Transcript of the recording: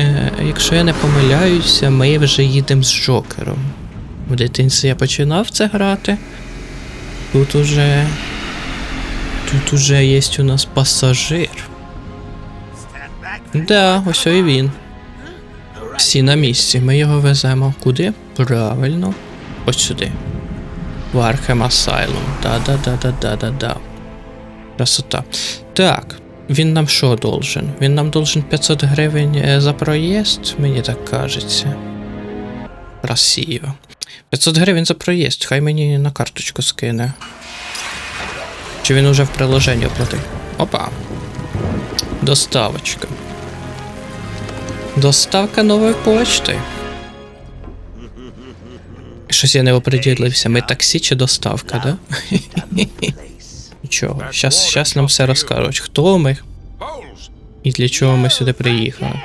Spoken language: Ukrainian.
Е, якщо я не помиляюся, ми вже їдемо з Джокером. В дитинстві я починав це грати. Тут уже. Тут уже є у нас пасажир. Да, ось і він. Всі на місці. Ми його веземо. Куди? Правильно. Ось сюди. В Arkham Asylum. Да-да-да-да-да-да-да. Красота. Так. Він нам що должен? Він нам должен 500 гривень е, за проїзд, мені так кажеться. Красиво. 500 гривень за проїзд, хай мені на карточку скине. Чи він уже в приложенні оплатив? Опа. Доставочка. Доставка нової почти. Щось я не оприділився. Ми таксі чи доставка, да? Нічого. Щас, щас нам все розкажуть. Хто ми і для чого ми сюди приїхали.